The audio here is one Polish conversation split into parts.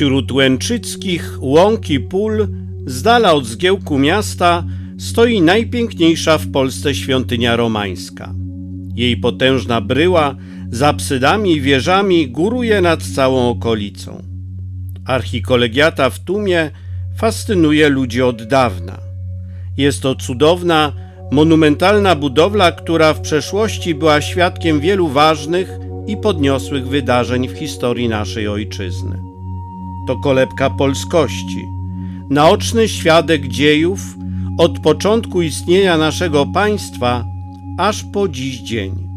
Wśród łęczyckich łąk i pól, z dala od zgiełku miasta, stoi najpiękniejsza w Polsce świątynia romańska. Jej potężna bryła z apsydami i wieżami góruje nad całą okolicą. Archikolegiata w Tumie fascynuje ludzi od dawna. Jest to cudowna, monumentalna budowla, która w przeszłości była świadkiem wielu ważnych i podniosłych wydarzeń w historii naszej ojczyzny. To kolebka polskości, naoczny świadek dziejów od początku istnienia naszego państwa aż po dziś dzień.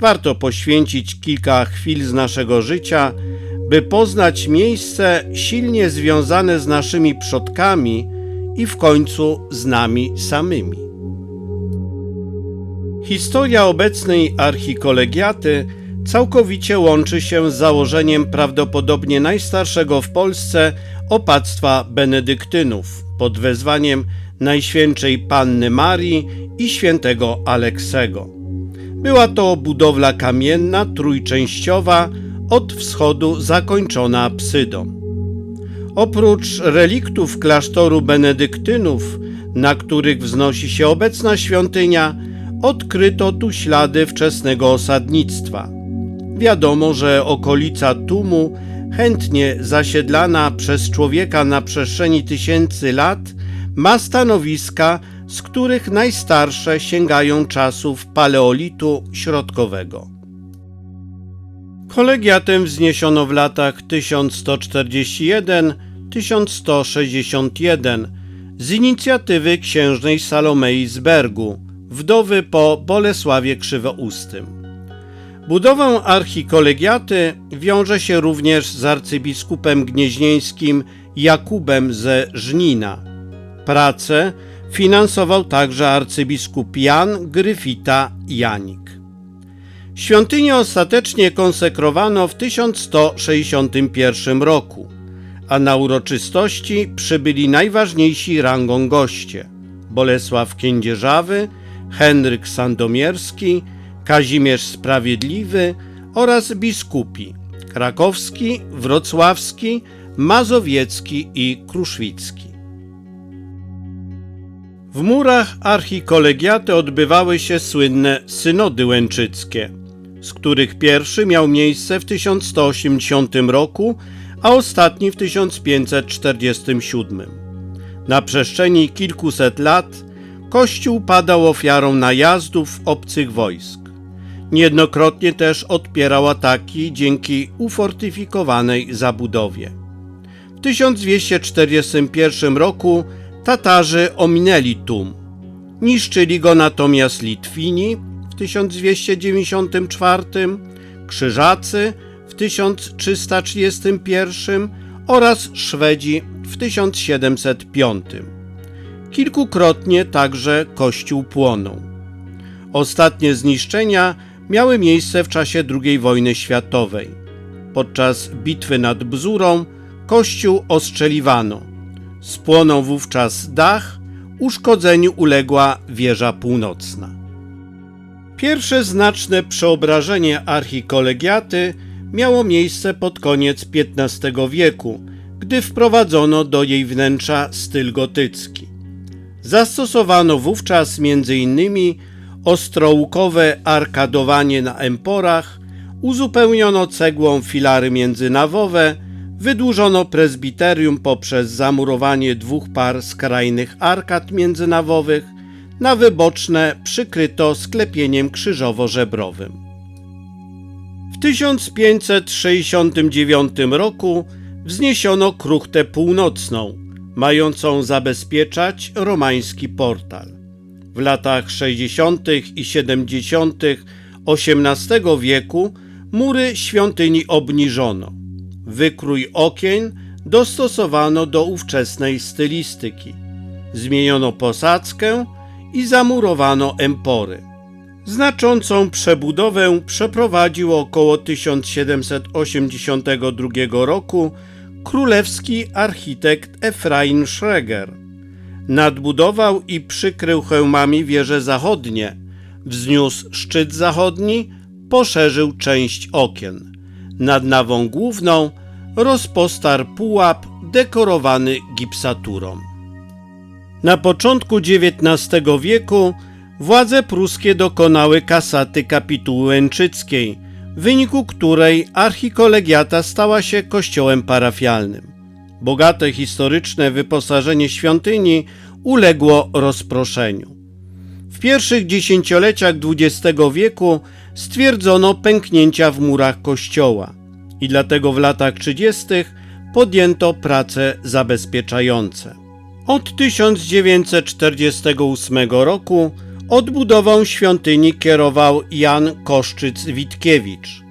Warto poświęcić kilka chwil z naszego życia, by poznać miejsce silnie związane z naszymi przodkami i w końcu z nami samymi. Historia obecnej archikolegiaty całkowicie łączy się z założeniem prawdopodobnie najstarszego w Polsce opactwa benedyktynów pod wezwaniem Najświętszej Panny Marii i świętego Aleksego. Była to budowla kamienna, trójczęściowa, od wschodu zakończona apsydą. Oprócz reliktów klasztoru benedyktynów, na których wznosi się obecna świątynia, odkryto tu ślady wczesnego osadnictwa. Wiadomo, że okolica Tumu, chętnie zasiedlana przez człowieka na przestrzeni tysięcy lat, ma stanowiska, z których najstarsze sięgają czasów paleolitu środkowego. Kolegiatem wzniesiono w latach 1141-1161 z inicjatywy księżnej Salomei z Bergu, wdowy po Bolesławie Krzywoustym. Budowę archikolegiaty wiąże się również z arcybiskupem gnieźnieńskim Jakubem ze Żnina. Pracę finansował także arcybiskup Jan Gryfita Janik. Świątynię ostatecznie konsekrowano w 1161 roku, a na uroczystości przybyli najważniejsi rangą goście Bolesław Kędzierzawy, Henryk Sandomierski, Kazimierz Sprawiedliwy oraz biskupi krakowski, wrocławski, mazowiecki i kruszwicki. W murach archikolegiaty odbywały się słynne synody łęczyckie, z których pierwszy miał miejsce w 1180 roku, a ostatni w 1547. Na przestrzeni kilkuset lat Kościół padał ofiarą najazdów obcych wojsk. Niejednokrotnie też odpierał ataki dzięki ufortyfikowanej zabudowie. W 1241 roku Tatarzy ominęli Tum. Niszczyli go natomiast Litwini w 1294, Krzyżacy w 1331 oraz Szwedzi w 1705. Kilkukrotnie także kościół płonął. Ostatnie zniszczenia miały miejsce w czasie II wojny światowej. Podczas bitwy nad Bzurą kościół ostrzeliwano. Spłonął wówczas dach, uszkodzeniu uległa wieża północna. Pierwsze znaczne przeobrażenie archikolegiaty miało miejsce pod koniec XV wieku, gdy wprowadzono do jej wnętrza styl gotycki. Zastosowano wówczas m.in. ostrołukowe arkadowanie na emporach, uzupełniono cegłą filary międzynawowe, wydłużono prezbiterium poprzez zamurowanie dwóch par skrajnych arkad międzynawowych, na wyboczne przykryto sklepieniem krzyżowo-żebrowym. W 1569 roku wzniesiono kruchtę północną, mającą zabezpieczać romański portal. W latach 60. i 70. XVIII wieku mury świątyni obniżono. Wykrój okien dostosowano do ówczesnej stylistyki. Zmieniono posadzkę i zamurowano empory. Znaczącą przebudowę przeprowadził około 1782 roku królewski architekt Efraim Schreger. Nadbudował i przykrył hełmami wieże zachodnie, wzniósł szczyt zachodni, poszerzył część okien. Nad nawą główną rozpostarł pułap dekorowany gipsaturą. Na początku XIX wieku władze pruskie dokonały kasaty kapituły łęczyckiej, w wyniku której archikolegiata stała się kościołem parafialnym. Bogate historyczne wyposażenie świątyni uległo rozproszeniu. W pierwszych dziesięcioleciach XX wieku stwierdzono pęknięcia w murach kościoła i dlatego w latach 30. podjęto prace zabezpieczające. Od 1948 roku odbudową świątyni kierował Jan Koszczyc-Witkiewicz.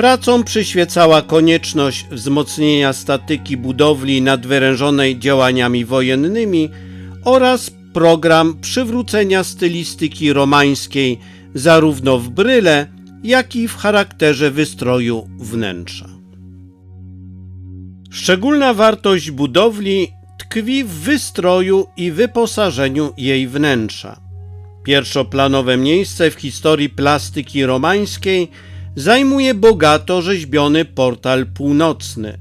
Pracą przyświecała konieczność wzmocnienia statyki budowli nadwyrężonej działaniami wojennymi oraz program przywrócenia stylistyki romańskiej zarówno w bryle, jak i w charakterze wystroju wnętrza. Szczególna wartość budowli tkwi w wystroju i wyposażeniu jej wnętrza. Pierwszoplanowe miejsce w historii plastyki romańskiej zajmuje bogato rzeźbiony portal północny,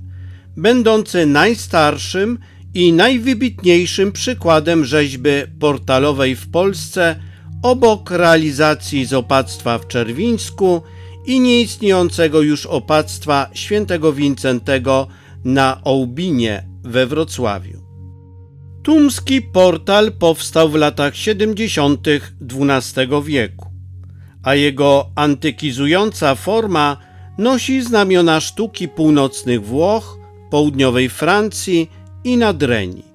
będący najstarszym i najwybitniejszym przykładem rzeźby portalowej w Polsce obok realizacji z opactwa w Czerwińsku i nieistniejącego już opactwa świętego Wincentego na Ołbinie we Wrocławiu. Tumski portal powstał w latach 70. XII wieku, a jego antykizująca forma nosi znamiona sztuki północnych Włoch, południowej Francji i Nadrenii.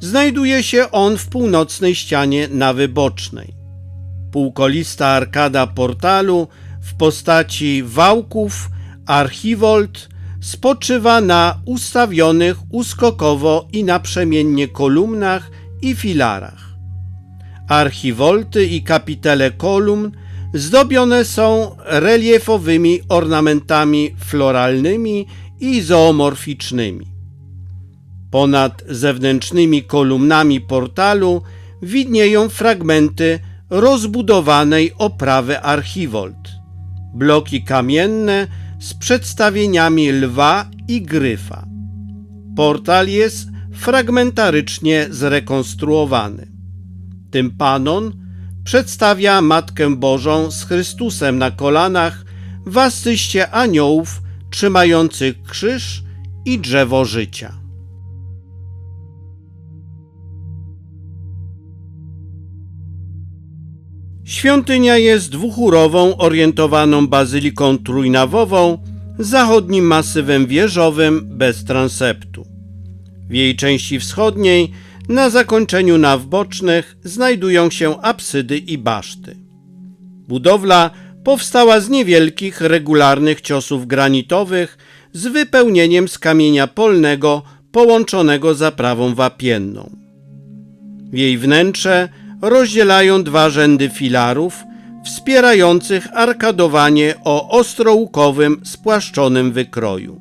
Znajduje się on w północnej ścianie nawy bocznej. Półkolista arkada portalu w postaci wałków archiwolt spoczywa na ustawionych uskokowo i naprzemiennie kolumnach i filarach. Archiwolty i kapitele kolumn zdobione są reliefowymi ornamentami floralnymi i zoomorficznymi. Ponad zewnętrznymi kolumnami portalu widnieją fragmenty rozbudowanej oprawy archiwolt, bloki kamienne z przedstawieniami lwa i gryfa. Portal jest fragmentarycznie zrekonstruowany. Tympanon przedstawia Matkę Bożą z Chrystusem na kolanach w asyście aniołów trzymających krzyż i drzewo życia. Świątynia jest dwuchórową, orientowaną bazyliką trójnawową, zachodnim masywem wieżowym bez transeptu. W jej części wschodniej, na zakończeniu naw bocznych, znajdują się absydy i baszty. Budowla powstała z niewielkich, regularnych ciosów granitowych z wypełnieniem z kamienia polnego połączonego zaprawą wapienną. W jej wnętrze rozdzielają dwa rzędy filarów wspierających arkadowanie o ostrołukowym, spłaszczonym wykroju.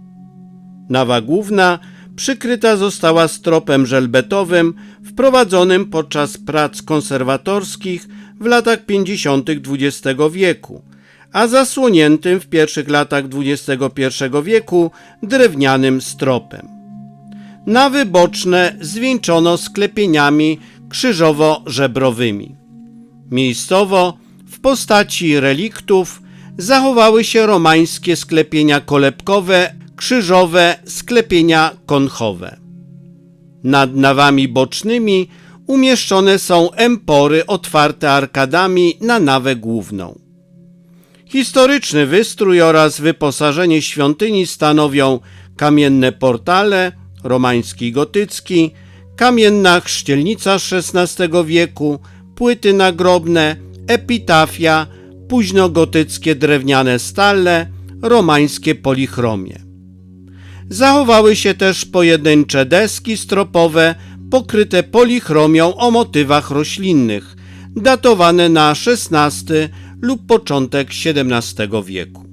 Nawa główna przykryta została stropem żelbetowym wprowadzonym podczas prac konserwatorskich w latach 50. XX wieku, a zasłoniętym w pierwszych latach XXI wieku drewnianym stropem. Nawy boczne zwieńczono sklepieniami krzyżowo-żebrowymi. Miejscowo w postaci reliktów zachowały się romańskie sklepienia kolebkowe, krzyżowe, sklepienia konchowe. Nad nawami bocznymi umieszczone są empory otwarte arkadami na nawę główną. Historyczny wystrój oraz wyposażenie świątyni stanowią kamienne portale, romański gotycki, kamienna chrzcielnica XVI wieku, płyty nagrobne, epitafia, późnogotyckie drewniane stale, romańskie polichromie. Zachowały się też pojedyncze deski stropowe pokryte polichromią o motywach roślinnych, datowane na XVI lub początek XVII wieku.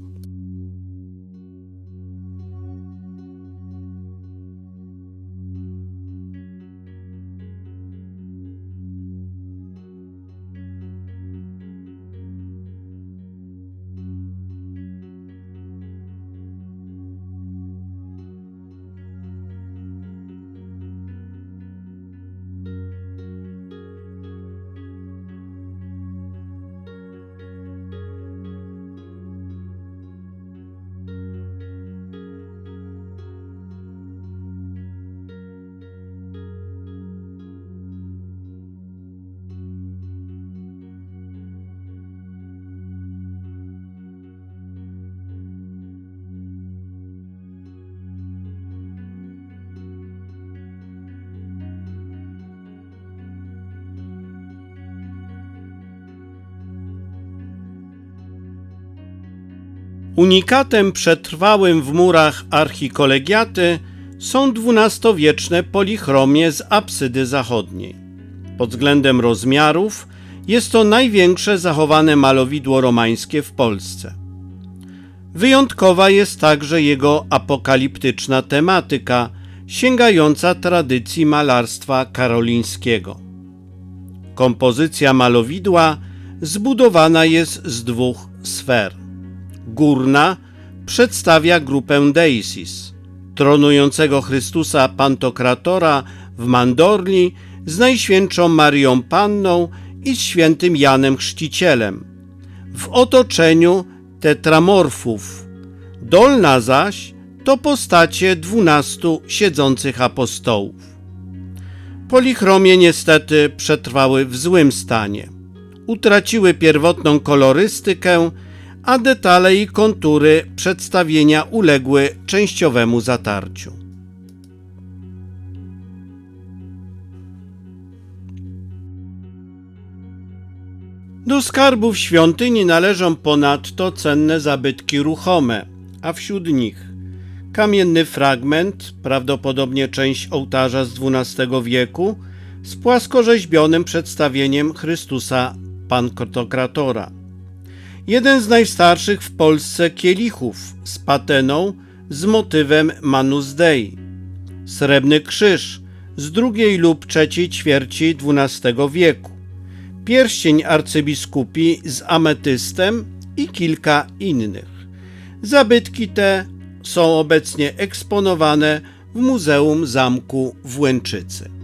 Unikatem przetrwałym w murach archikolegiaty są dwunastowieczne polichromie z apsydy zachodniej. Pod względem rozmiarów jest to największe zachowane malowidło romańskie w Polsce. Wyjątkowa jest także jego apokaliptyczna tematyka, sięgająca tradycji malarstwa karolińskiego. Kompozycja malowidła zbudowana jest z dwóch sfer. Górna przedstawia grupę Deisis, tronującego Chrystusa Pantokratora w Mandorli z Najświętszą Marią Panną i z świętym Janem Chrzcicielem, w otoczeniu tetramorfów. Dolna zaś to postacie dwunastu siedzących apostołów. Polichromie niestety przetrwały w złym stanie. Utraciły pierwotną kolorystykę, a detale i kontury przedstawienia uległy częściowemu zatarciu. Do skarbów świątyni należą ponadto cenne zabytki ruchome, a wśród nich kamienny fragment, prawdopodobnie część ołtarza z XII wieku, z płaskorzeźbionym przedstawieniem Chrystusa Pantokratora. Jeden z najstarszych w Polsce kielichów z pateną z motywem Manus Dei. Srebrny krzyż z drugiej lub trzeciej ćwierci XII wieku. Pierścień arcybiskupi z ametystem i kilka innych. Zabytki te są obecnie eksponowane w Muzeum Zamku w Łęczycy.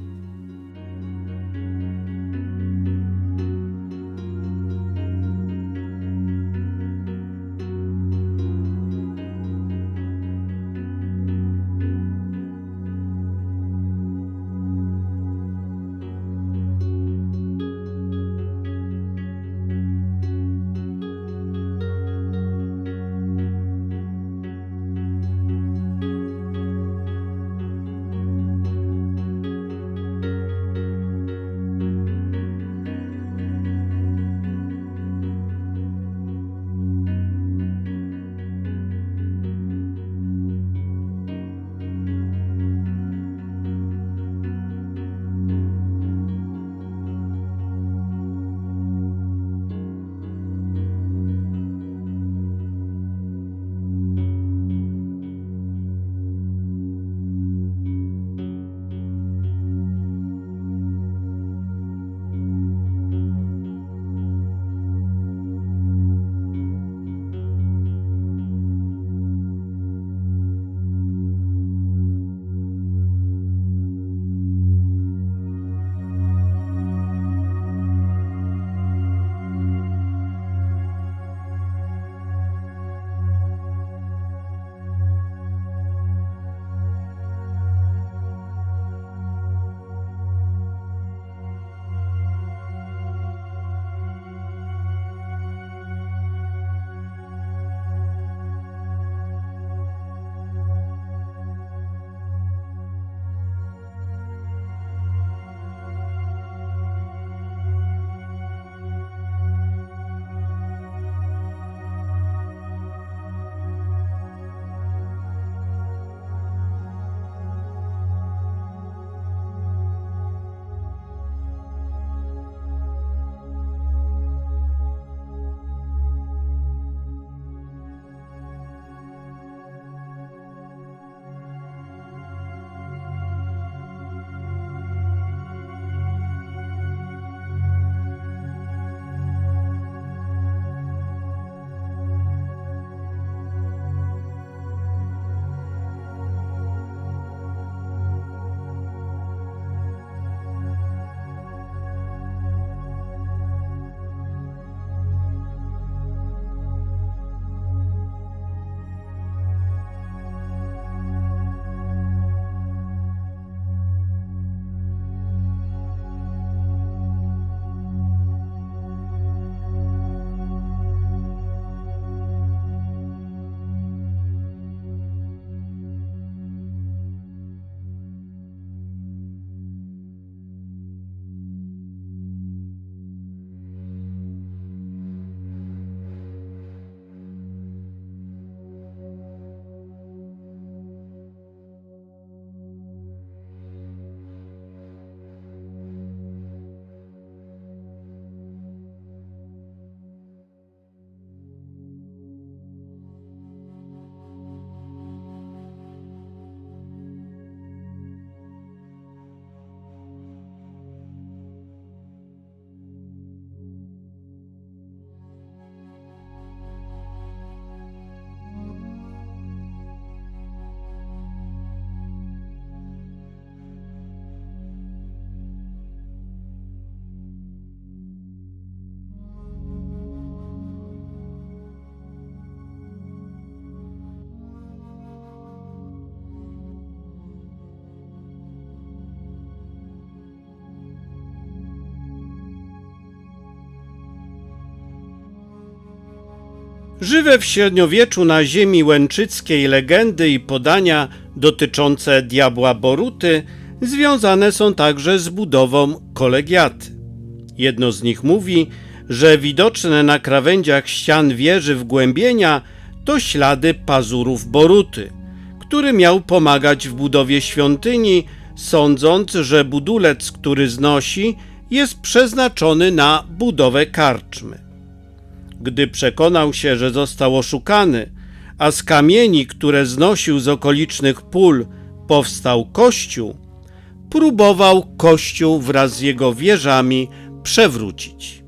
Żywe w średniowieczu na ziemi łęczyckiej legendy i podania dotyczące diabła Boruty związane są także z budową kolegiaty. Jedno z nich mówi, że widoczne na krawędziach ścian wieży wgłębienia to ślady pazurów Boruty, który miał pomagać w budowie świątyni, sądząc, że budulec, który znosi, jest przeznaczony na budowę karczmy. Gdy przekonał się, że został oszukany, a z kamieni, które znosił z okolicznych pól, powstał kościół, próbował kościół wraz z jego wieżami przewrócić.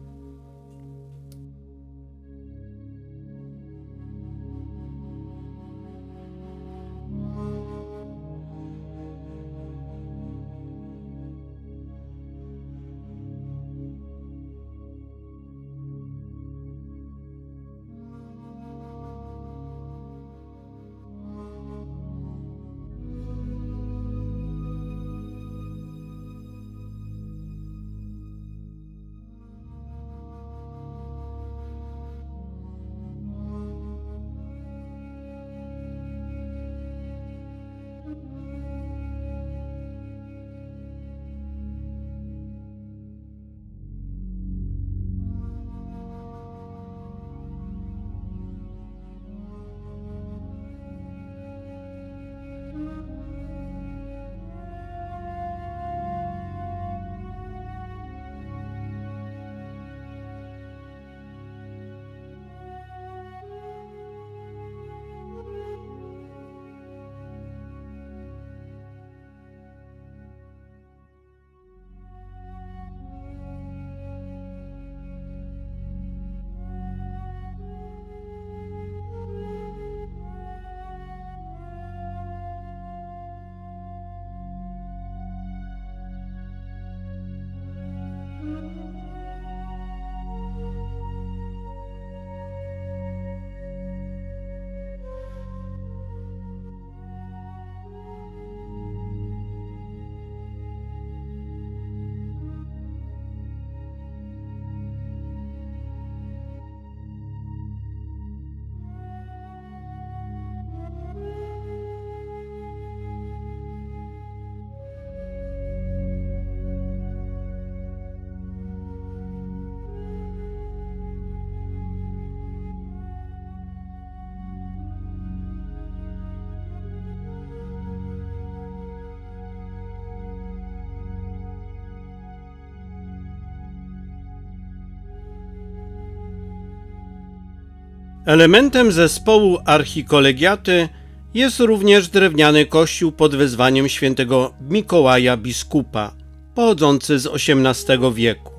Elementem zespołu archikolegiaty jest również drewniany kościół pod wezwaniem świętego Mikołaja biskupa, pochodzący z XVIII wieku.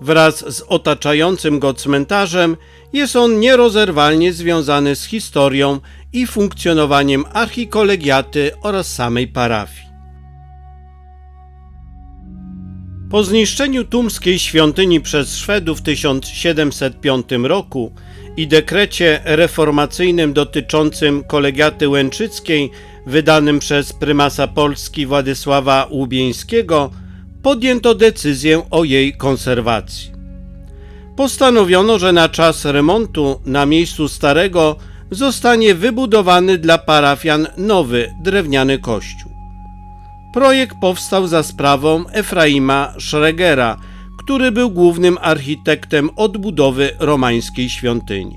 Wraz z otaczającym go cmentarzem jest on nierozerwalnie związany z historią i funkcjonowaniem archikolegiaty oraz samej parafii. Po zniszczeniu tumskiej świątyni przez Szwedów w 1705 roku i dekrecie reformacyjnym dotyczącym kolegiaty łęczyckiej wydanym przez prymasa Polski Władysława Łubieńskiego podjęto decyzję o jej konserwacji. Postanowiono, że na czas remontu na miejscu starego zostanie wybudowany dla parafian nowy drewniany kościół. Projekt powstał za sprawą Efraima Schregera, który był głównym architektem odbudowy romańskiej świątyni.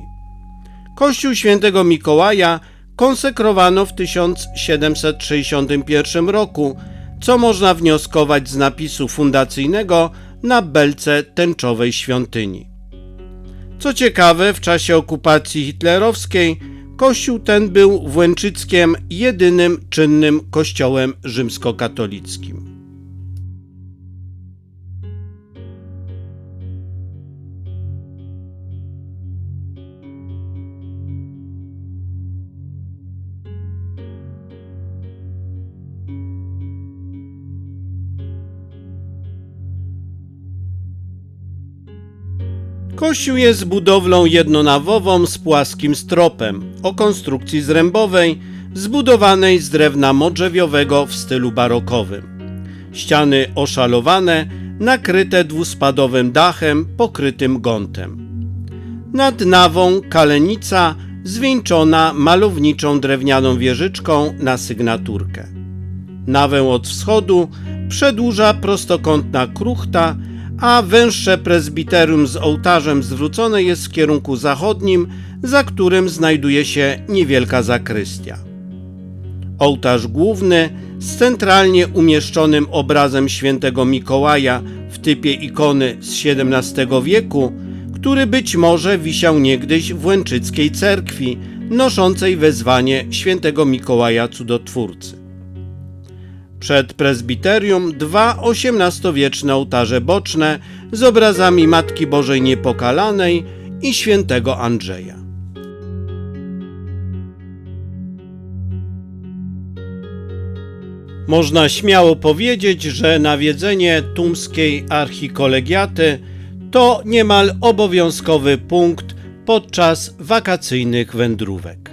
Kościół świętego Mikołaja konsekrowano w 1761 roku, co można wnioskować z napisu fundacyjnego na belce tęczowej świątyni. Co ciekawe, w czasie okupacji hitlerowskiej kościół ten był w Łęczyckiem jedynym czynnym kościołem rzymskokatolickim. Kościół jest budowlą jednonawową z płaskim stropem o konstrukcji zrębowej, zbudowanej z drewna modrzewiowego w stylu barokowym. Ściany oszalowane, nakryte dwuspadowym dachem pokrytym gątem. Nad nawą kalenica zwieńczona malowniczą drewnianą wieżyczką na sygnaturkę. Nawę od wschodu przedłuża prostokątna kruchta, a węższe prezbiterium z ołtarzem zwrócone jest w kierunku zachodnim, za którym znajduje się niewielka zakrystia. Ołtarz główny z centralnie umieszczonym obrazem świętego Mikołaja w typie ikony z XVII wieku, który być może wisiał niegdyś w Łęczyckiej cerkwi, noszącej wezwanie świętego Mikołaja Cudotwórcy. Przed prezbiterium dwa XVIII-wieczne ołtarze boczne z obrazami Matki Bożej Niepokalanej i świętego Andrzeja. Można śmiało powiedzieć, że nawiedzenie tumskiej archikolegiaty to niemal obowiązkowy punkt podczas wakacyjnych wędrówek.